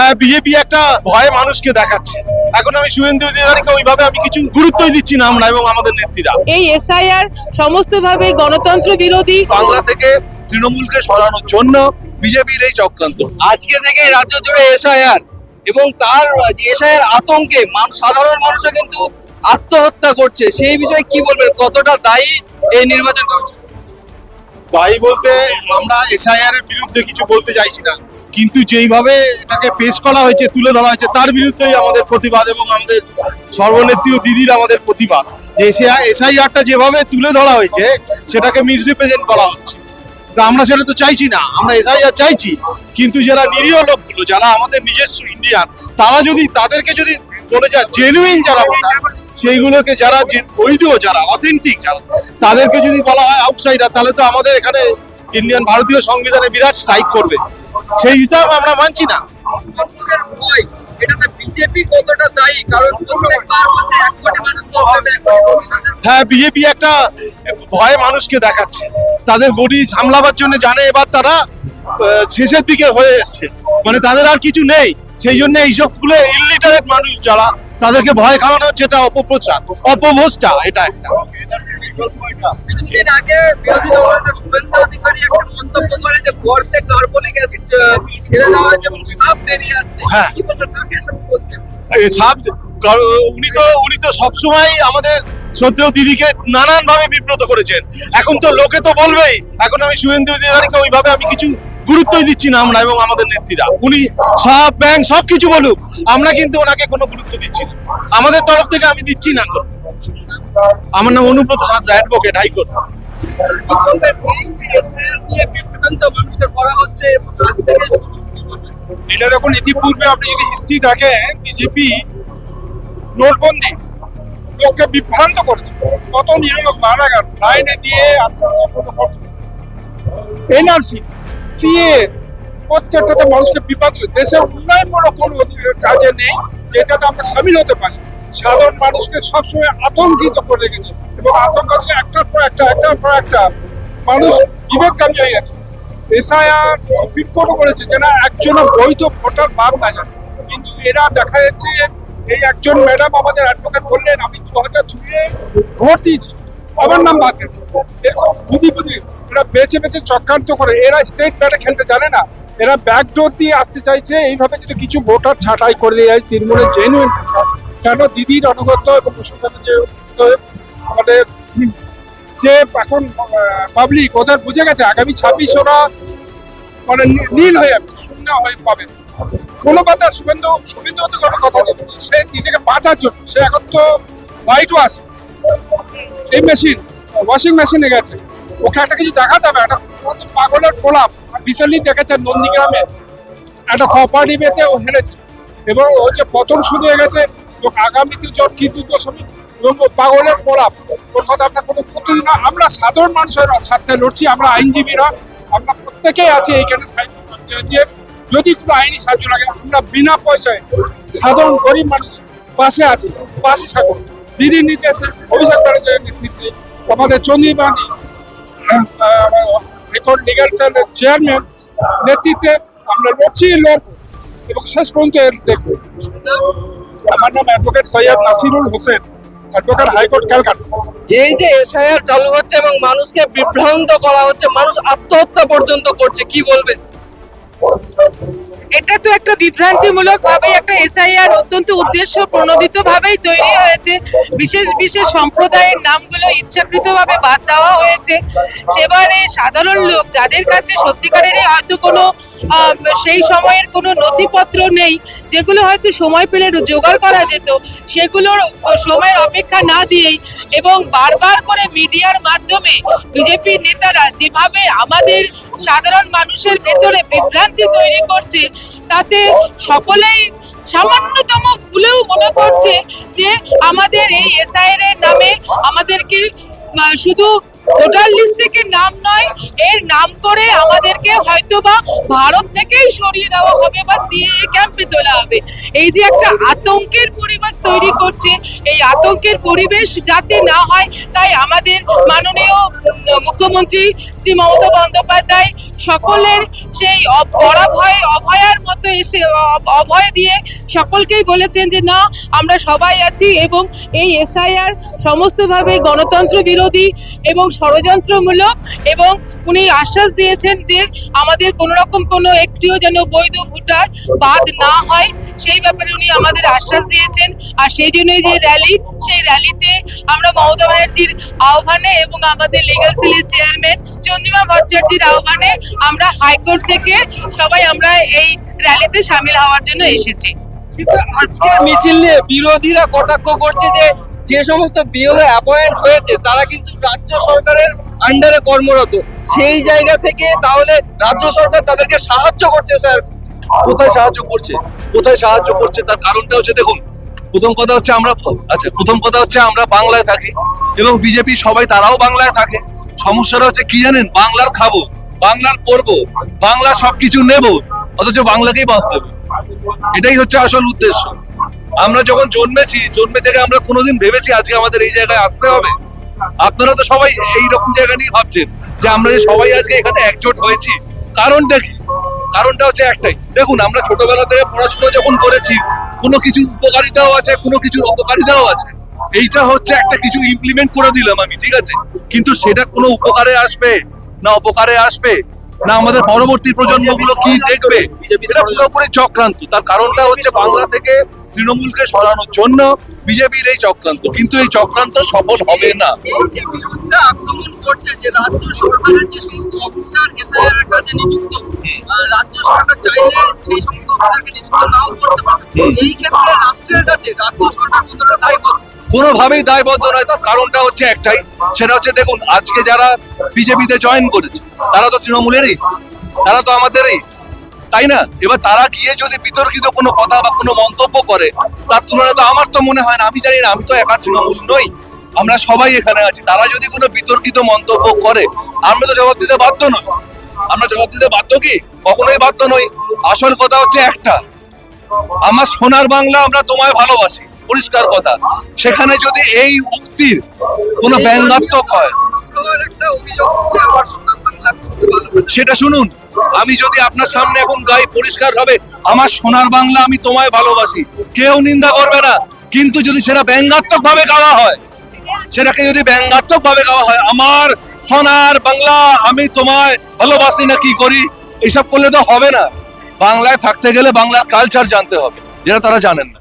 হ্যাঁ বিজেপি একটা ভয়ে মানুষকে দেখাচ্ছে। এখন আমি শুভেন্দু অধিকারীকে ওইভাবে আমি কিছু গুরুত্বই দিচ্ছি না আমরা এবং আমাদের নেত্রীরা। এই এসআইআর সমস্তভাবে গণতন্ত্র বিরোধী বাংলা থেকে তৃণমূলকে সরানোর জন্য বিজেপির এই চক্রান্ত। আজকে থেকে রাজ্য জুড়ে এসআইআর এবং তার এসআইআর আতঙ্কে সাধারণ মানুষও কিন্তু আত্মহত্যা করছে। সেই বিষয়ে কি বলবেন? কতটা দায়ী এই নির্বাচন কমিশন? দায়ী বলতে আমরা এসআইআর এর বিরুদ্ধে কিছু বলতে চাইছি না। কিন্তু যেইভাবে এটাকে পেশ করা হয়েছে, তুলে ধরা হয়েছে, তার বিরুদ্ধেই আমাদের প্রতিবাদ এবং আমাদের সর্বনেত্রী দিদির আমাদের প্রতিবাদ। যে এসআইআরটা যেভাবে তুলে ধরা হয়েছে, সেটাকে মিসরিপ্রেজেন্ট করা হচ্ছে। তা আমরা সেটা তো চাইছি না, আমরা এসআইআর চাইছি। কিন্তু যারা নিরীহ লোকগুলো, যারা আমাদের নিজস্ব ইন্ডিয়ান তারা যদি, তাদেরকে যদি বলে যায় জেনুইন যারা সেইগুলোকে যারা বৈধ যারা অথেন্টিক যারা, তাদেরকে যদি বলা হয় আউটসাইডার তাহলে তো আমাদের এখানে ইন্ডিয়ান ভারতীয় সংবিধানে বিরাট স্ট্রাইক করবে। সেই হিসাব আমরা মানছি না। মানুষের ভয় এটাতে বিজেপি কতটা দায়ী? কারণ প্রত্যেকবার বলছে এক কোটি মানুষ লড়তে হবে, এক কোটি পঁচিশ হাজার হ্যাঁ বিজেপি একটা ভয়ে মানুষকে দেখাচ্ছে। তাদের গড়ি সামলাবার জন্য জানে এবার তারা শেষের দিকে হয়ে এসছে। মানে তাদের আর কিছু নেই। সেই জন্য এইসব এইসবগুলো ইলিটারেট মানুষ যারা তাদেরকে ভয় খাওয়ানো হচ্ছে এটা অপপ্রচার অপভোজটা এটা একটা। কিছুদিন আগে বিরোধী দলনেতা শুভেন্দু অধিকারী একটা মন্তব্য করে যে গর্তে কার্বনিক অ্যাসিড ফেলে দেওয়া হয়েছে এবং সাপ বেরিয়ে আসছে। হ্যাঁ। কি বলবেন কাকে এই সাব উনি তো উনি তো সবসময় আমাদের শ্রদ্ধেয় দিদিকে নানান ভাবে বিব্রত করেছেন। এখন তো লোকে তো বলবেই এখন আমি শুভেন্দু অধিকারীকে ওইভাবে আমি কিছু গুরুত্বই দিচ্ছি না আমরা এবং আমাদের নেত্রীরা। উনি সব ব্যাংক সব কিছু বলুক আমরা কিন্তু ওনাকে কোনো গুরুত্ব দিচ্ছি না। আমাদের তরফ থেকে আমি দিচ্ছি না তো আমার নাম অনুব্রত সাঁতরা অ্যাডভোকেট হাইকোর্ট এটা দেখুন, ইতিপূর্বে আপনি যদি হিস্ট্রি দেখেন বিজেপি নোটবন্দি লোককে বিভ্রান্ত করেছে। কত নিরীহ লোক মারা গেল, লাইনে দিয়ে আত্মহত্যা করল কত এনআরসি সিএ প্রত্যেকটাতে মানুষকে বিভ্রান্ত দেশের উন্নয়নমূলক কোনো কাজে নেই, যেটাতে আমরা সামিল হতে পারি। সাধারণ মানুষকে সবসময় আতঙ্কিত করে রেখেছে এবং আতঙ্ক থেকে একটার পর একটা, একটার পর একটা মানুষ বিবেককামী হয়ে গেছে এসআইআর সুপ্রিম কোর্টও যে না একজন বৈধ ভোটার বাদ না যায়। কিন্তু এরা দেখা যাচ্ছে এই একজন ম্যাডাম আমাদের অ্যাডভোকেট বললেন, আমি দু হাজার দুইয়ে ভোট দিয়েছি, আমার নাম বাদ গেছে। এরকম বুদ্ধি বুদ্ধি এরা বেছে বেছে চক্রান্ত করে। এরা স্টেট ব্যাটে খেলতে জানে না। এরা ব্যাকডোর দিয়ে আসতে চাইছে। এইভাবে যদি কিছু ভোটার ছাঁটাই করে দিয়ে যায় তৃণমূলের জেনুইন কেন দিদির অনুগত এবং মুসলমানের যে আমাদের যে এখন পাবলিক ওদের বুঝে গেছে, আগামী ছাব্বিশ ওরা মানে নীল হয়ে যাবে, শূন্য হয়ে পাবে। কোনো কথা শুভেন্দু শুভেন্দু তো কোনো কথা নেই সে নিজেকে বাঁচার জন্য, সে এখন তো হোয়াইট ওয়াশ এই মেশিন ওয়াশিং মেশিনে গেছে। ওকে একটা কিছু দেখাতে হবে, একটা পাগলের গোলাপ রিসেন্টলি দেখেছেন নন্দীগ্রামে, একটা কোঅপারেটিভেতে ও হেরেছে। এবং ও যে পতন শুরু হয়ে গেছে এবং আগামীতে যখন কিন্তু দশমী এবং পাগলের গোলাপ ওর কথা আমরা কোনো প্রতিদিন আমরা সাধারণ মানুষের স্বার্থে লড়ছি, আমরা আইনজীবীরা, আমরা প্রত্যেকেই আছি এইখানে দিয়ে। যদি কোনো আইনি সাহায্য লাগে, আমরা বিনা পয়সায় সাধারণ গরিব মানুষের পাশে আছি, পাশে থাকুন দিদির নির্দেশে, অভিষেক ব্যানার্জির নেতৃত্বে আমাদের চন্দ্রবাণী হাইকোর্ট লিগাল সেলের চেয়ারম্যান নেতৃত্বে আমরা লড়ছি, লড়বো এবং শেষ পর্যন্ত দেখব। আমার নাম advocate Syed Nasirul Hossain advocate high court Calcutta এই যে এসআইআর চালু হচ্ছে এবং মানুষকে বিভ্রান্ত করা হচ্ছে মানুষ আত্মহত্যা পর্যন্ত করছে কি বলবেন? এটা তো একটা বিভ্রান্তিমূলক ভাবে একটা এসআইআর অত্যন্ত উদ্দেশ্য প্রণোদিত ভাবেই তৈরি হয়েছে। বিশেষ বিশেষ সম্প্রদায়ের নামগুলো ইচ্ছাকৃতভাবে বাদ দেওয়া হয়েছে। সেবারে সাধারণ লোক যাদের কাছে সত্যিকারেরই হয়তো কোনো সেই সময়ের কোনো নথিপত্র নেই, যেগুলো হয়তো সময় পেলে জোগাড় করা যেত, সেগুলোর সময়ের অপেক্ষা না দিয়েই এবং বারবার করে মিডিয়ার মাধ্যমে বিজেপির নেতারা যেভাবে আমাদের সাধারণ মানুষের ভেতরে বিভ্রান্তি তৈরি করছে, তাতে সকলেই সামান্যতম ভুলেও মনে করছে যে আমাদের এই এসআইআর নামে আমাদেরকে শুধু ভোটার লিস্ট থেকে নাম নয়, এর নাম করে আমাদেরকে হয়তোবা ভারত থেকেই সরিয়ে দেওয়া হবে বা সিএএ ক্যাম্পে তোলা হবে। এই যে একটা আতঙ্কের পরিবেশ তৈরি করছে, এই আতঙ্কের পরিবেশ যাতে না হয়, তাই আমাদের মাননীয় মুখ্যমন্ত্রী শ্রী মমতা বন্দ্যোপাধ্যায় সকলের সেই পরাভয়, অভয়ার মতো এসে অভয় দিয়ে সকলকেই বলেছেন যে, না, আমরা সবাই আছি এবং এই এসআইআর সমস্তভাবে গণতন্ত্র বিরোধী এবং ষড়যন্ত্রমূলক এবং উনি আশ্বাস দিয়েছেন যে, আমাদের কোনো রকম কোনো একটিও যেন বৈধ ভোটার বাদ না হয়। সেই ব্যাপারে উনি আমাদের আশ্বাস দিয়েছেন। আর সেই জন্যই যে র্যালি সেই র্যালিতে আমরা মমতা ব্যানার্জির আহ্বানে এবং আমাদের লিগাল সেলের চেয়ারম্যান চন্দ্রিমা ভট্টাচার্যির আহ্বানে আমরা হাইকোর্ট থেকে সবাই আমরা এই র্যালিতে সামিল হওয়ার জন্য এসেছি। আজকের মিছিল নিয়ে বিরোধীরা কটাক্ষ করছে যে যে সমস্ত বিএলও অ্যাপয়েন্ট হয়েছে, তারা কিন্তু রাজ্য সরকারের আন্ডারে কর্মরত। সেই জায়গা থেকে তাহলে রাজ্য সরকার তাদেরকে সাহায্য করছে, স্যার। কোথায় সাহায্য করছে? কোথায় সাহায্য করছে? তার কারণটা হচ্ছে দেখুন, প্রথম কথা হচ্ছে আমরা আচ্ছা প্রথম কথা হচ্ছে আমরা বাংলায় থাকি এবং বিজেপি সবাই তারাও বাংলায় থাকে। সমস্যাটা হচ্ছে কি জানেন? বাংলার খাব, বাংলার পড়ব বাংলা সবকিছু নেব, অথচ বাংলাকেই বাঁচতে হবে। এটাই হচ্ছে আসল উদ্দেশ্য। আমরা যখন জন্মেছি, জন্মে থেকে আমরা কোনোদিন ভেবেছি আজকে আমাদের এই জায়গায় আসতে হবে। আপনারা তো সবাই এই রকম জায়গা নিয়ে ভাবছেন যে আমরা যে সবাই আজকে এখানে একজোট হয়েছি। কারণটা কি? কারণটা হচ্ছে একটাই। দেখুন, আমরা ছোটবেলা থেকে পড়াশোনা যখন করেছি, কোনো কিছু উপকারিতাও আছে, কোনো কিছুর অপকারিতাও আছে। এইটা হচ্ছে একটা কিছু ইমপ্লিমেন্ট করে দিলাম আমি, ঠিক আছে? কিন্তু সেটা কোনো উপকারে আসবে না অপকারে আসবে? না আমাদের পরবর্তী প্রজন্মগুলো কি দেখবে? চক্রান্ত। তার কারণটা হচ্ছে বাংলা থেকে তৃণমূলকে সরানোর জন্য বিজেপির এই চক্রান্ত কিন্তু এই চক্রান্ত সফল হবে না। আক্রমণ করছে যে রাজ্য সরকারের যে সমস্ত অফিসার এসআইআর এর কাজে নিযুক্ত রাজ্য সরকার চাইলে সেই সমস্ত অফিসারকে নিযুক্ত নাও করতে পারে এই ক্ষেত্রে রাষ্ট্রের কাছে রাজ্য সরকার কতটা দায়বদ্ধ? কোনোভাবেই দায়বদ্ধ নয় তার কারণটা হচ্ছে একটাই সেটা হচ্ছে দেখুন আজকে যারা বিজেপিতে জয়েন করেছে তারা তো তৃণমূলেরই তারা তো আমাদেরই। তাই না? এবার তারা গিয়ে যদি বিতর্কিত কোনো কথা বা কোনো মন্তব্য করে তার তুলনায় তো আমার তো মনে হয় না। আমি জানি না আমি তো একা তৃণমূল নই। আমরা সবাই এখানে আছি। তারা যদি কোনো বিতর্কিত মন্তব্য করে আমরা তো জবাব দিতে বাধ্য নই। আমরা জবাব দিতে বাধ্য কি? কখনোই বাধ্য নই। আসল কথা হচ্ছে একটা। আমার সোনার বাংলা আমরা তোমায় ভালোবাসি। পরিষ্কার কথা। সেখানে যদি এই উক্তির কোনো ব্যঙ্গাত্মক হয় সেটা শুনুন। আমি যদি আপনার সামনে এখন গাই পরিষ্কার হবে আমার সোনার বাংলা আমি তোমায় ভালোবাসি। কেউ নিন্দা করবে না। কিন্তু যদি সেটা ব্যঙ্গাত্মক ভাবে গাওয়া হয়, সেটাকে যদি ব্যঙ্গাত্মক ভাবে গাওয়া হয়, আমার সোনার বাংলা আমি তোমায় ভালোবাসি না, কি করি? এসব করলে তো হবে না। বাংলায় থাকতে গেলে বাংলার কালচার জানতে হবে, যেটা তারা জানেন না।